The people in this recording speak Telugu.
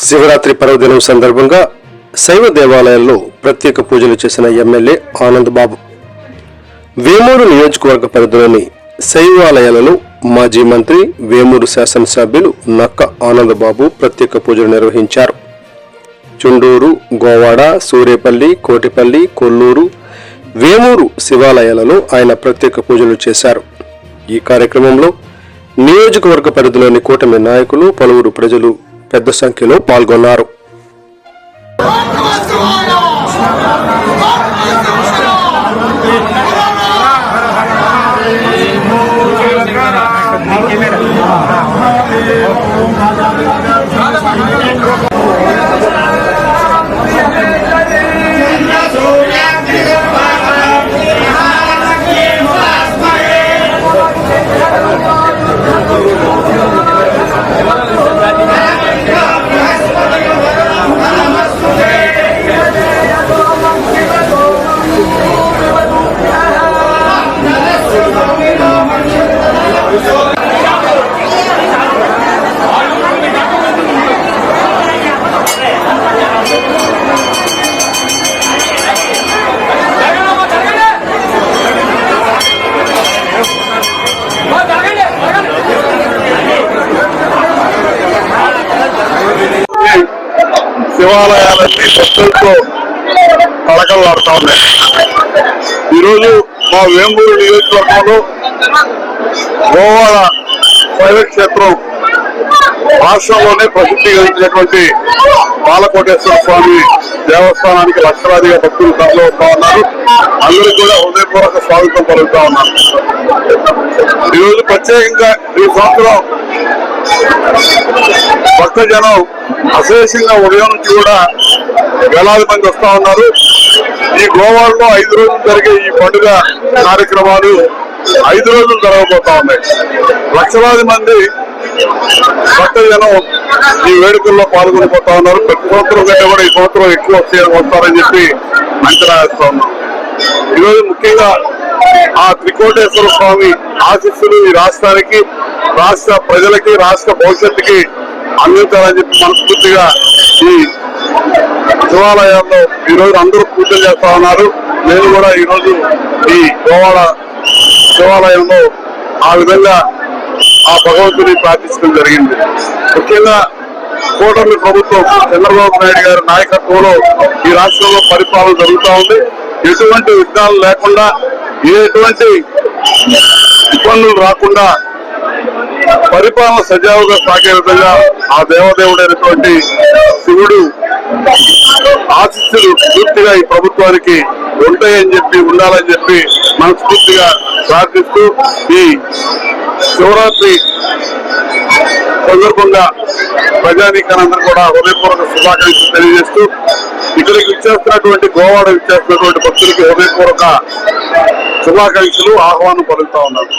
శివరాత్రి పర్వదినం సందర్భంగా శైవ దేవాలయాల్లో ప్రత్యేక పూజలు చేసిన ఎమ్మెల్యే ఆనంద్ బాబు. వేమూరు నియోజకవర్గ పరిధిలోని శైవాలయాలలో మాజీ మంత్రి వేమూరు శాసనసభ్యులు నక్క ఆనందబాబు ప్రత్యేక పూజలు నిర్వహించారు. చుండూరు గోవాడ సూరేపల్లి కోటిపల్లి కొల్లూరు వేమూరు శివాలయాలలో ఆయన ప్రత్యేక పూజలు చేశారు. ఈ కార్యక్రమంలో నియోజకవర్గ పరిధిలోని కూటమి నాయకులు పలువురు ప్రజలు పెద్ద సంఖ్యలో పాల్గొన్నారు. శివాలయాలన్నీ భక్తులతో కళకళలాడుతా ఉన్నాయి. ఈరోజు మా వేంబూరు నియోజకవర్గంలో గోవాడ శైవ క్షేత్రం రాష్ట్రంలోనే ప్రసిద్ధి గడించినటువంటి బాలకోటేశ్వర స్వామి దేవస్థానానికి లక్షలాదిగా భక్తులు తరలి వస్తా ఉన్నారు. అందరికీ కూడా హృదయపూర్వక స్వాగతం పలుకుతా ఉన్నారు. ఈరోజు ప్రత్యేకంగా ఈ సంవత్సరం భక్తజనం అశేషంగా ఉదయం నుంచి కూడా వేలాది మంది వస్తా ఉన్నారు. ఈ గోవాలో ఐదు రోజులు జరిగే ఈ పండుగ కార్యక్రమాలు ఐదు రోజులు జరగబోతా ఉన్నాయి. లక్షలాది మంది భక్తజనం ఈ వేడుకల్లో పాల్గొనిపోతా ఉన్నారు. ప్రతి సంవత్సరం కంటే కూడా ఈ సంవత్సరం ఎక్కువ వస్తారని చెప్పి అంచనా వేస్తా ఉన్నాం. ఈరోజు ముఖ్యంగా ఆ త్రికోటేశ్వర స్వామి ఆశిస్సులు ఈ రాష్ట్రానికి రాష్ట్ర ప్రజలకి రాష్ట్ర భవిష్యత్తుకి అందించాలని చెప్పి మనస్ఫూర్తిగా ఈ శివాలయాల్లో ఈ రోజు అందరూ పూజలు చేస్తా ఉన్నారు. నేను కూడా ఈ రోజు ఈ గోవాడ శివాలయంలో ఆ విధంగా ఆ భగవంతుని ప్రార్థించడం జరిగింది. ముఖ్యంగా కూటమి ప్రభుత్వం చంద్రబాబు నాయుడు గారి నాయకత్వంలో ఈ రాష్ట్రంలో పరిపాలన జరుగుతూ ఉంది. ఎటువంటి విఘ్నాలు లేకుండా ఎటువంటి ఇబ్బందులు రాకుండా పరిపాలన సజావుగా సాగే విధంగా ఆ దేవదేవుడైనటువంటి శివుడు ఆశిస్సులు పూర్తిగా ఈ ప్రభుత్వానికి ఉంటాయని చెప్పి ఉండాలని చెప్పి మనస్ఫూర్తిగా ప్రార్థిస్తూ ఈ శివరాత్రి సందర్భంగా ప్రజానీకానందరూ కూడా హృదయపూర్వక శుభాకాంక్షలు తెలియజేస్తూ ఇక్కడికి విచ్చేస్తున్నటువంటి గోవాడ విచ్చేస్తున్నటువంటి భక్తులకి హృదయపూర్వక శుభాకాంక్షలు ఆహ్వానం పలుకుతా ఉన్నారు.